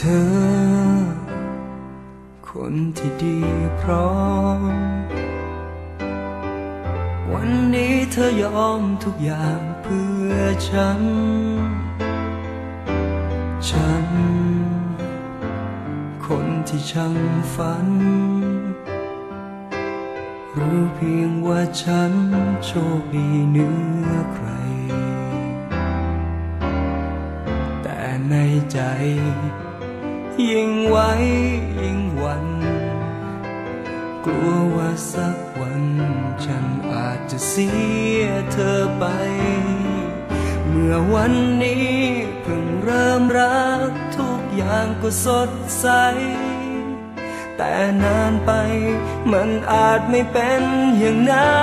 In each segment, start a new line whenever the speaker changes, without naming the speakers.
ธอ คนที่ดีพร้อม วันนี้เธอยอมทุกอย่างเพื่อฉัน ฉัน คนที่ช่างฝัน รู้เพียงว่าฉันโชคดีเหนือใคร แต่ในใจ ยิ่งไว้ยิ่งหวัน กลัวว่าสักวัน ฉันอาจจะเสียเธอไป เมื่อวันนี้เพิ่งเริ่มรักทุกอย่างก็สดใส แต่นานไปมันอาจไม่เป็นอย่างนั้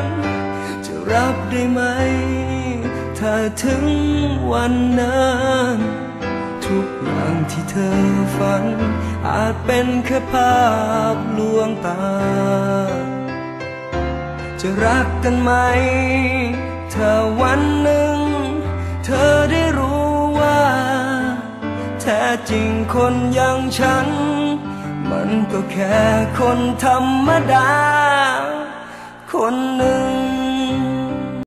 นจะรับได้ไหม ถ้าถึงวันนั้น ทุกอย่างที่เธอฝัน อาจเป็นแค่ภาพลวงตา จะรักกันไหม ถ้าวันหนึ่ง เธอได้รู้ว่า แท้จริงคนอย่างฉัน มันก็แค่คนธรรมดา